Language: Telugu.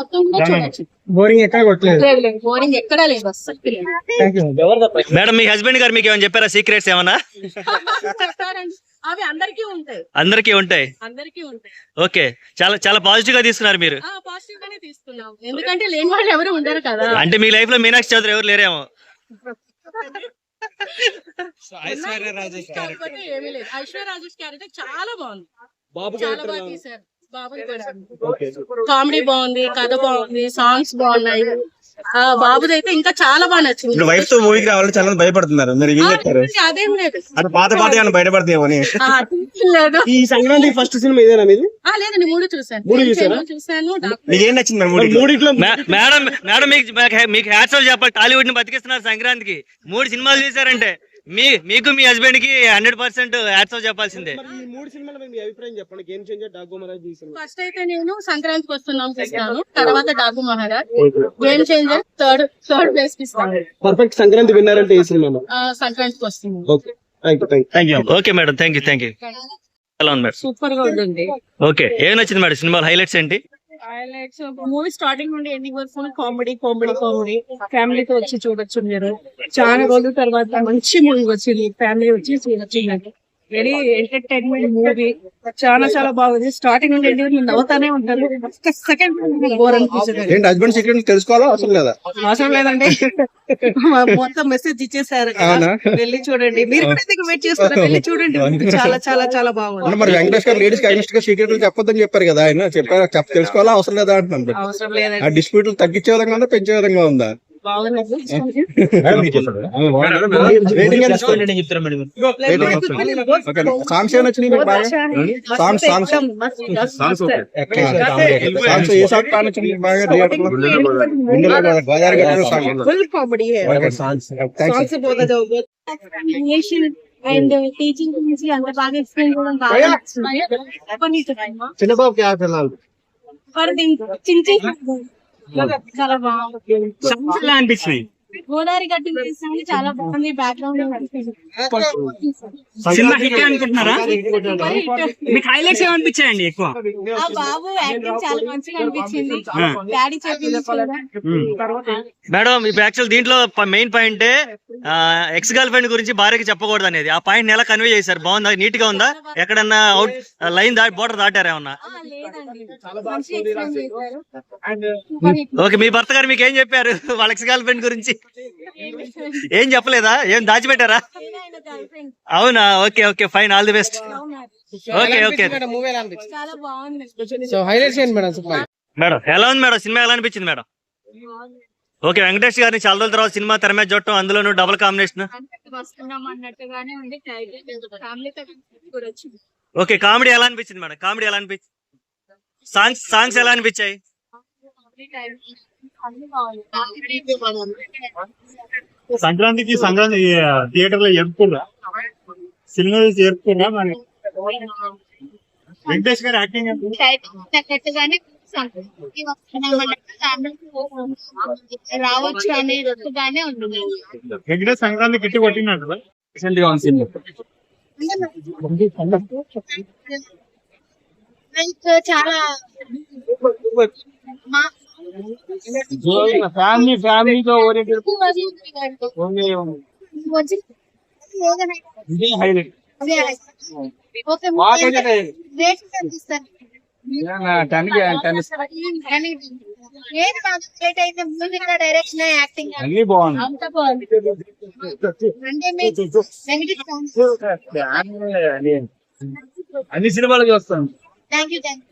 మొత్తం కూడా చూడొచ్చు. బోరింగ్ ఎక్కడ కొట్టలేదు. లేదు లేదు బోరింగ్ ఎక్కడా లేదు అస్సలు థ్యాంక్ యూ మేడం మీ హస్బెండ్ గారు మీకు ఏమైనా చెప్పారా? సీక్రెట్స్ ఏమన్నా? చెప్తారండి. అవి అందరికీ ఉంటాయి. అందరికీ ఉంటాయి. అందరికీ ఉంటాయి. ఓకే. చాలా చాలా పాజిటివ్గా తీసుకున్నారు మీరు. ఆ పాజిటివ్ గానే తీసుకున్నాం. ఎందుకంటే లేని వాళ్ళు ఎవరు ఉండరు కదా. అంటే మీ లైఫ్లో మీనాక్షి చౌదరి ఎవరు లేరేమో? ఐశ్వర్య రాజేష్ కాకపోతే ఏమీ లేదు. ఐశ్వర్య రాజేష్ క్యారెక్టర్ చాలా బాగుంది. బాబు చాలా బాగా తీశారు. కామెడీ బాగుంది కథ బాగుంది సాంగ్స్ బాగున్నాయి ఆ బాబుది అయితే ఇంకా చాలా బాగా నచ్చింది ఇప్పుడు వైఫ్తో మూవీకి రావాలని చాలా భయపడుతున్నారు మీరు ఏం ఆ, చెప్తారు అదేం లేదు అది పాత పాత ఏమైనా లేదు ఈ సంక్రాంతి ఫస్ట్ సినిమా ఇదేనా మీది ఆ లేదండి మూడు చూసాను మూడు నేను చూసారా? చూసాను డాక్టర్ మీకు ఏం నచ్చింది మరి మూవీకి? మూడిట్లో మే- మేడం మేడం మీకు మీకు- హ్యాట్స్ చెప్పాలి టాలీవుడ్ని బతికిస్తున్నారు సంక్రాంతికి మూడు సినిమాలు చూసారంటే మీ మీకు మీ హస్బెండ్కి హండ్రెడ్ పర్సెంట్ హ్యాట్స్ ఆఫ్ చెప్పాల్సిందే. మరి ఈ మూడు సినిమాల మీద మీ అభిప్రాయం చెప్పండి. గేమ్ చేంజర్ డాగో మహారాజ్ ఈ సినిమా. ఫస్ట్ అయితే నేను సంక్రాంతికి వస్తున్నాం చూస్తాను తర్వాత Daaku Maharaaj. Game Changer third third ప్లేస్కి ఇస్తాను. పర్ఫెక్ట్ సంక్రాంతి విన్నర్ అంటే ఏ సినిమా ఆ, Sankranthiki Vasthunam. Okay thank you thank thank you okay madam thank you thank you ఎలా ఉంది మేడం సూపర్గా ఉంటుంది ఓకే ఏం నచ్చింది మేడం సినిమా హైలైట్స్ ఏంటి? మూవీ స్టార్టింగ్ నుండి ఎండింగ్ వరకు కామెడీ కామెడీ కామెడీ ఫ్యామిలీతో వచ్చి చూడొచ్చు మీరు. చాలా రోజుల తర్వాత మంచి మూవీ వచ్చింది. ఫ్యామిలీ వచ్చి చూడొచ్చు. వెరీ ఎంటర్టైన్మెంట్ మూవీ చాలా చాలా బాగుంది. స్టార్టింగ్ నుండి ఎండింగ్ వరకు నవ్వుతానే ఉంటారు. సెకండ్ బోర్ ఏంటి హస్బెండ్ సీక్రెట్ తెలుసుకోవాలా? అవసరం లేదా? అవసరం లేదండి. మొత్తం మెసేజ్ ఇచ్చేసారు? వెళ్ళి చూడండి. మీరు కూడా ఎందుకు వెయిట్ చేస్తారు వెళ్ళి చూడండి. చాలా చాలా చాలా బాగుంది. మరి వెంకటేష్ గారు లేడీస్ అగ్నిస్ట్గా సీక్రెట్లు చెప్పొద్దని చెప్పారు కదా. ఆయన చెప్పారు చెప్ప తెలుసుకోవాలా? అవసరం లేదా అంటున్నాను. అవసరం ఆ లేదండి డిస్ప్యూట్లు తగ్గించే విధంగా ఉందా పెంచే విధంగా ఉందా? బాగుంది రేటింగ్ ఎంత ఇస్తారు? రేటింగ్ ఎంత ఇస్తారు? ఓకే. సాంగ్స్ ఏమైనా వచ్చినాయి మీకు బాగా సాంగ్స్ సాంగ్స్ సాంగ్స్ ఏ సాంగ్ బాగా నచ్చింది మీకు బాగా థియేటర్లో గుండెలో కదా, గోదావరి గట్టు song full comedy thanks and teaching గురించి అంత బాగా ఎక్స్ప్లెయిన్ చేయడం బాగా నచ్చింది. చిన్నబాబు క్యారెక్టర్ ఎలా ఉంది? మరి దీనికి చిన్న చిన్న చాలా బాగుంది. అనిపించింది గోదావరి గట్టి తీసింది చాలా బాగుంది బ్యాక్గ్రౌండ్ సినిమా హిట్ అనుకుంటున్నారా మీకు హైలైట్స్ ఏమనిపించాయండి ఎక్కువ? ఆ బాబు యాక్టింగ్ చాలా మంచిగా అనిపించింది. డాడీ చెప్పింది మేడం ఇప్పుడు యాక్చువల్ దీంట్లో main point ex girlfriend గురించి భార్యకి చెప్పకూడదు అనేది. ఆ పాయింట్ ఎలా కన్వే చేశారు? బాగుందా? నీట్గా ఉందా? ఎక్కడన్నా అవుట్ లైన్ దాటి బోర్డర్ దాటారా ఏమన్నా? ఓకే మీ భర్త గారు మీకు ఏం చెప్పారు? వాళ్ళ ఎక్స్ గర్ల్ ఫ్రెండ్ గురించి? ఏం చెప్పలేదా? ఏం దాచిపెట్టారా. అవునా? Okay okay fine. All the best. Okay okay. So highlights ఏంటి మేడం ఎలా ఉంది మేడం? సినిమా ఎలా అనిపించింది మేడం? ఓకే వెంకటేష్ గారిని చాలా రోజుల తర్వాత సినిమా తెర మీద చూడటం అందులోనూ డబుల్ కాంబినేషన్? ఓకే కామెడీ ఎలా అనిపించింది మేడం? కామెడీ ఎలా అనిపించింది? సాంగ్స్ సాంగ్స్ ఎలా అనిపించాయి? సంక్రాంతికి సంక్రాంతి థియేటర్లో జరుపుకున్నా సినిమా జరుపుకున్నా మరి వెంకటేష్ గారి యాక్టింగ్ రావచ్చు అనేట్టుగానే ఉంటుంది వెంకటేష్ సంక్రాంతి గిట్టి కొట్టినట్టు లైక్ చాలా మా ఫ్యామిలీ ఫ్యామిలీతో ఇదే హైలైట్ డైరెక్షన్ యాక్టింగ్ అన్ని బాగుంది అంత బాగుంది అన్ని సినిమాలు చూస్తాం థ్యాంక్ యూ థ్యాంక్